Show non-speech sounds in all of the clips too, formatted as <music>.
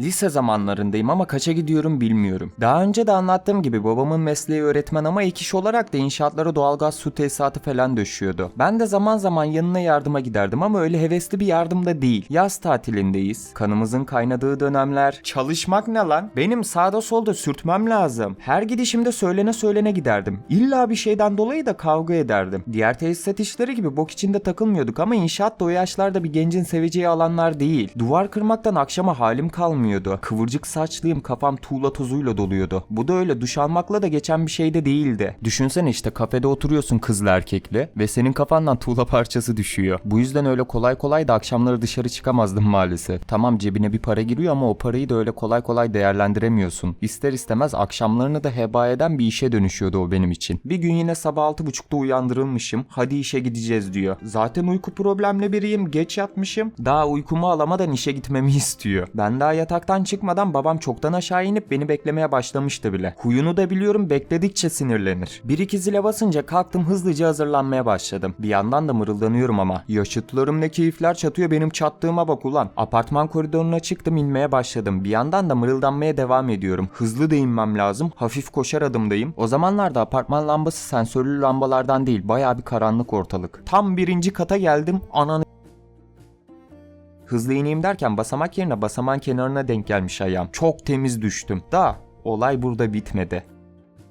Lise zamanlarındayım ama kaça gidiyorum bilmiyorum. Daha önce de anlattığım gibi babamın mesleği öğretmen ama ek iş olarak da inşaatlara doğalgaz su tesisatı falan döşüyordu. Ben de zaman zaman yanına yardıma giderdim ama öyle hevesli bir yardım da değil. Yaz tatilindeyiz. Kanımızın kaynadığı dönemler. Çalışmak ne lan? Benim sağda solda sürtmem lazım. Her gidişimde söylene söylene giderdim. İlla bir şeyden dolayı da kavga ederdim. Diğer tesisat işleri gibi bok içinde takılmıyorduk ama inşaat da o yaşlarda bir gencin seveceği alanlar değil. Duvar kırmaktan akşama halim kalmıyordu. Kıvırcık saçlıyım kafam tuğla tozuyla doluyordu. Bu da öyle duş almakla da geçen bir şey de değildi. Düşünsene işte kafede oturuyorsun kızlı erkekli ve senin kafandan tuğla parçası düşüyor. Bu yüzden öyle kolay kolay da akşamları dışarı çıkamazdım maalesef. Tamam cebine bir para giriyor ama o parayı da öyle kolay kolay değerlendiremiyorsun. İster istemez akşamlarını da heba eden bir işe dönüşüyordu o benim için. Bir gün yine sabah 6.30'da uyandırılmışım. Hadi işe gideceğiz diyor. Zaten uyku problemli biriyim. Geç yatmışım. Daha uykumu alamadan işe gitmemi istiyor. Ben daha yataktan çıkmadan babam çoktan aşağı inip beni beklemeye başlamıştı bile. Huyunu da biliyorum bekledikçe sinirlenir. Bir iki zile basınca kalktım hızlıca hazırlanmaya başladım. Bir yandan da mırıldanıyorum ama. Yaşıtlarım ne keyifler çatıyor benim çattığıma bak ulan. Apartman koridoruna çıktım inmeye başladım. Bir yandan da mırıldanmaya devam ediyorum. Hızlı da inmem lazım. Hafif koşar adımdayım. O zamanlarda apartman lambası sensörlü lambalardan değil. Baya bir karanlık ortalık. Tam birinci kata geldim. Ananı Hızlı ineyim derken basamak yerine basamağın kenarına denk gelmiş ayağım. Çok temiz düştüm. Da olay burada bitmedi.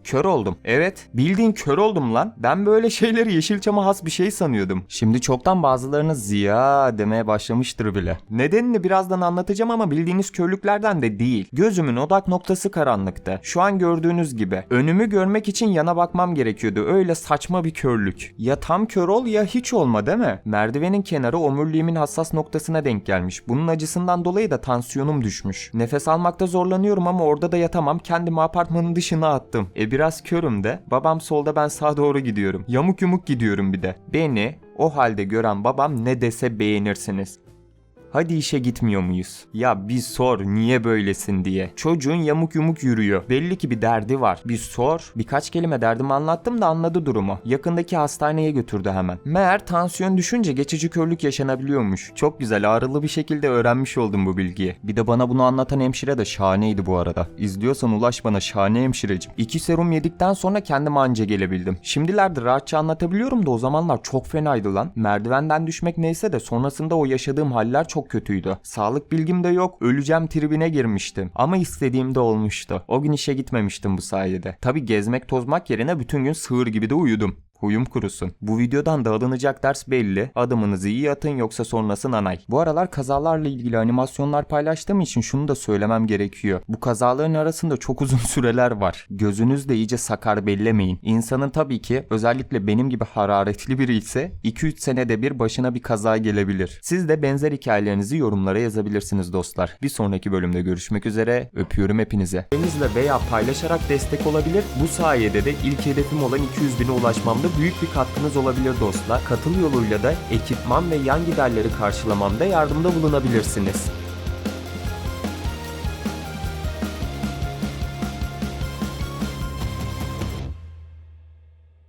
Kör oldum. Evet, bildiğin kör oldum lan. Ben böyle şeyleri Yeşilçam'a has bir şey sanıyordum. Şimdi çoktan bazılarınız ziya demeye başlamıştır bile. Nedenini birazdan anlatacağım ama bildiğiniz körlüklerden de değil. Gözümün odak noktası karanlıkta. Şu an gördüğünüz gibi. Önümü görmek için yana bakmam gerekiyordu. Öyle saçma bir körlük. Ya tam kör ol ya hiç olma değil mi? Merdivenin kenarı omuriliğimin hassas noktasına denk gelmiş. Bunun acısından dolayı da tansiyonum düşmüş. Nefes almakta zorlanıyorum ama orada da yatamam. Kendimi apartmanın dışına attım. E biraz körüm de. Babam solda ben sağa doğru gidiyorum. Yamuk yumuk gidiyorum bir de. Beni o halde gören babam ne dese beğenirsiniz. Hadi işe gitmiyor muyuz? Ya bir sor niye böylesin diye. Çocuğun yamuk yumuk yürüyor. Belli ki bir derdi var. Bir sor. Birkaç kelime derdimi anlattım da anladı durumu. Yakındaki hastaneye götürdü hemen. Meğer tansiyon düşünce geçici körlük yaşanabiliyormuş. Çok güzel ağrılı bir şekilde öğrenmiş oldum bu bilgiyi. Bir de bana bunu anlatan hemşire de şahaneydi bu arada. İzliyorsan ulaş bana şahane hemşirecim. İki serum yedikten sonra kendime anca gelebildim. Şimdilerde rahatça anlatabiliyorum da o zamanlar çok fenaydı lan. Merdivenden düşmek neyse de sonrasında o yaşadığım haller çok kötüydü. Sağlık bilgim de yok. Öleceğim tribine girmiştim. Ama istediğim de olmuştu. O gün işe gitmemiştim bu sayede. Tabi gezmek tozmak yerine bütün gün sığır gibi de uyudum. Huyum kurusun. Bu videodan da alınacak ders belli. Adımınızı iyi atın yoksa sonrası nanay. Bu aralar kazalarla ilgili animasyonlar paylaştığım için şunu da söylemem gerekiyor. Bu kazaların arasında çok uzun <laughs> süreler var. Gözünüzle iyice sakar bellemeyin. İnsanın tabii ki özellikle benim gibi hararetli biri ise 2-3 senede bir başına bir kaza gelebilir. Siz de benzer hikayelerinizi yorumlara yazabilirsiniz dostlar. Bir sonraki bölümde görüşmek üzere. Öpüyorum hepinize. Elinizle veya paylaşarak destek olabilir. Bu sayede de ilk hedefim olan 200 bine ulaşmamda büyük bir katkınız olabilir dostlar. Katıl yoluyla da ekipman ve yan giderleri karşılamamda yardımda bulunabilirsiniz.